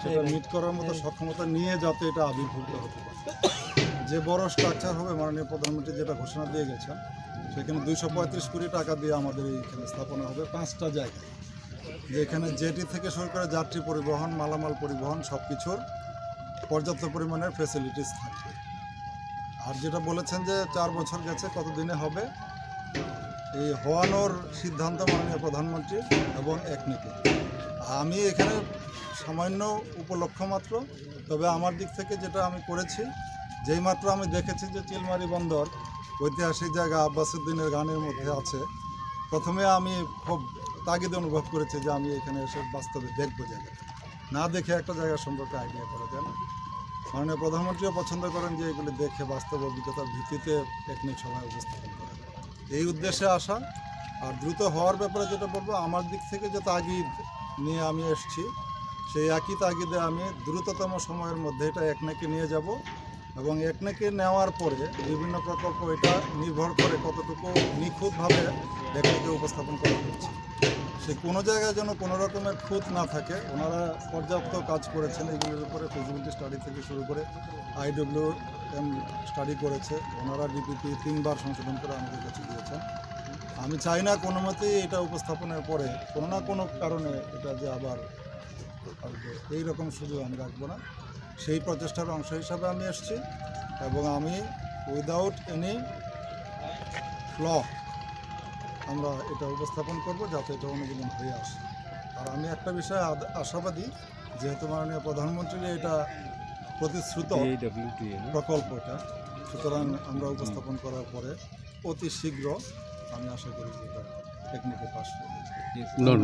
সেটা মিট করার মতো সক্ষমতা নিয়ে যাতে এটা আবির্ভূত হতে পারে। যে বড় স্ট্রাকচার হবে মাননীয় প্রধানমন্ত্রী যেটা ঘোষণা দিয়ে গেছেন, সেখানে দুইশো পঁয়ত্রিশ কোটি টাকা দিয়ে আমাদের এইখানে স্থাপনা হবে পাঁচটা জায়গায়। যেখানে জেটি থেকে শুরু করে যাত্রী পরিবহন, মালামাল পরিবহন সব কিছুর পর্যাপ্ত পরিমাণের ফেসিলিটিস থাকবে। আর যেটা বলেছেন যে চার বছর গেছে, কতদিনে হবে? এই হওয়ানোর সিদ্ধান্ত মাননীয় প্রধানমন্ত্রী এবং একনিকে আমি এখানে সামান্য উপলক্ষ মাত্র, তবে আমার দিক থেকে যেটা আমি করেছি, যেই মাত্র আমি দেখেছি যে চিলমারি বন্দর ঐতিহাসিক জায়গা আব্বাসুদ্দিনের গানের মধ্যে আছে, প্রথমে আমি খুব তাগিদ অনুভব করেছি যে আমি এখানে এসে বাস্তবে দেখব জায়গাটা। না দেখে একটা জায়গা সম্পর্কে আইডিয়া করা যায় না মাননীয় প্রধানমন্ত্রীও পছন্দ করেন যে এগুলি দেখে বাস্তব অভিজ্ঞতার ভিত্তিতে টেকনিক সময় উপস্থাপন এই উদ্দেশ্যে আসা। আর দ্রুত হওয়ার ব্যাপারে যেটা বলব, আমার দিক থেকে যে তাগিদ নিয়ে আমি এসেছি, সেই একই তাগিদে আমি দ্রুততম সময়ের মধ্যে এটা একনাকে নিয়ে যাব এবং একনাকে নেওয়ার পরে বিভিন্ন প্রকল্প এটা নির্ভর করে কতটুকু নিখুঁতভাবে একনাকে উপস্থাপন করা হচ্ছে। সে কোনো জায়গায় যেন কোনো রকমের খুঁত না থাকে, ওনারা পর্যাপ্ত কাজ করেছেন, এগুলোর উপরে ফিজিবিলিটি স্টাডি থেকে শুরু করে আইডব্লিউ স্টাডি করেছে। ওনারা ডিপিপি তিনবার সংশোধন করে আমাদের কাছে দিয়েছেন। আমি চাই না কোনো মতেই এটা উপস্থাপনের পরে, কোনো না কোনো কারণে এটা যে আবার এই রকম সুযোগ আমি রাখব না। সেই প্রচেষ্টার অংশ হিসাবে আমি এসেছি এবং আমি উইদাউট এনি ফ্ল আমরা এটা উপস্থাপন করব যাতে এটা অনুমোদন হয়ে আসে। আর আমি একটা বিষয়ে আশাবাদী, যেহেতু মাননীয় প্রধানমন্ত্রীর এটা প্রতিশ্রুত প্রকল্পটা সুতরাং আমরা উপস্থাপন করার পরে অতি শীঘ্র আমি আশা করি যে এটা টেকনিকে পাস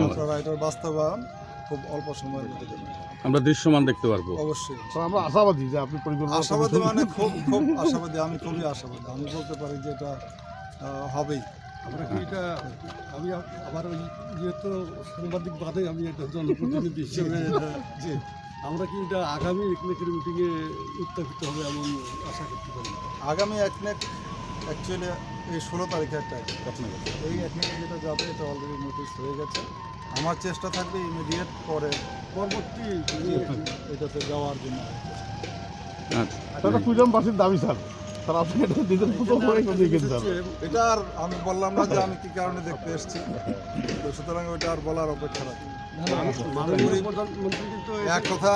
আপনারা এটার বাস্তবায়ন খুব অল্প সময়ের মধ্যে দেবেন আমরা দৃশ্যমান দেখতে পারব। অবশ্যই। আমরা আশাবাদী যে আপনি আশাবাদী মানে খুব খুব আশাবাদী আমি খুবই আশাবাদী। আমি বলতে পারি যে এটা হবেই। আমরা কি এটা আমি আবার ওই যেহেতু সাংবাদিক বাদে আমি একটা জনপ্রতিনিধি হিসেবে এটা- জি আমরা কি এটা আগামী ইকনেকের মিটিংয়ে উত্থাপিত হবে এমন আশা করতে পারি? আগামী একনেক অ্যাকচুয়ালি এই ষোলো তারিখে একটা এই একনেকে যেটা যাবে এটা অলরেডি নোটিশ হয়ে গেছে। আমার চেষ্টা থাকবে ইমিডিয়েট পরে। পরবর্তী এটাতে যাওয়ার জন্য। আচ্ছা। কুইলামবাসীর দাবি স্যার। এটা আর আমি বললাম না যে আমি কি কারণে দেখতে এসেছি। তো সুতরাং ওইটা আর বলার অপেক্ষা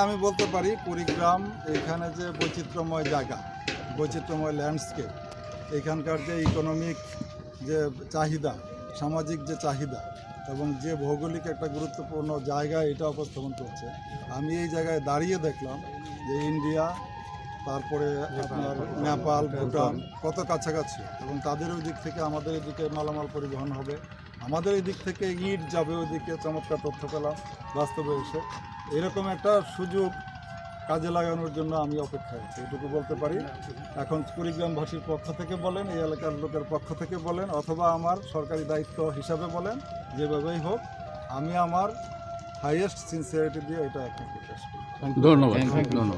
আমি বলতে পারি, কুড়িগ্রাম এখানে যে বৈচিত্র্যময় জায়গা, বৈচিত্র্যময় ল্যান্ডস্কেপ এখানকার যে ইকোনমিক যে চাহিদা, সামাজিক যে চাহিদা এবং যে ভৌগোলিক একটা গুরুত্বপূর্ণ জায়গা এটা উপস্থাপন করছে, আমি এই জায়গায় দাঁড়িয়ে দেখলাম যে ইন্ডিয়া তারপরে আপনার নেপাল ভুটান। কত কাছাকাছি? এবং তাদের ওই দিক থেকে আমাদের এদিকে মালামাল পরিবহন হবে। আমাদের এই দিক থেকে ইট যাবে ওইদিকে চমৎকার তথ্য পেলাম বাস্তবে এসে। এরকম একটা সুযোগ কাজে লাগানোর জন্য আমি অপেক্ষায় আছি এটুকু বলতে পারি। এখন কুড়িগ্রামবাসীর পক্ষ থেকে বলেন এই এলাকার লোকের পক্ষ থেকে বলেন অথবা আমার সরকারি দায়িত্ব হিসাবে বলেন যেভাবেই হোক আমি আমার হাইয়েস্ট সিনসিয়ারিটি দিয়ে এটা করি ধন্যবাদ। ধন্যবাদ।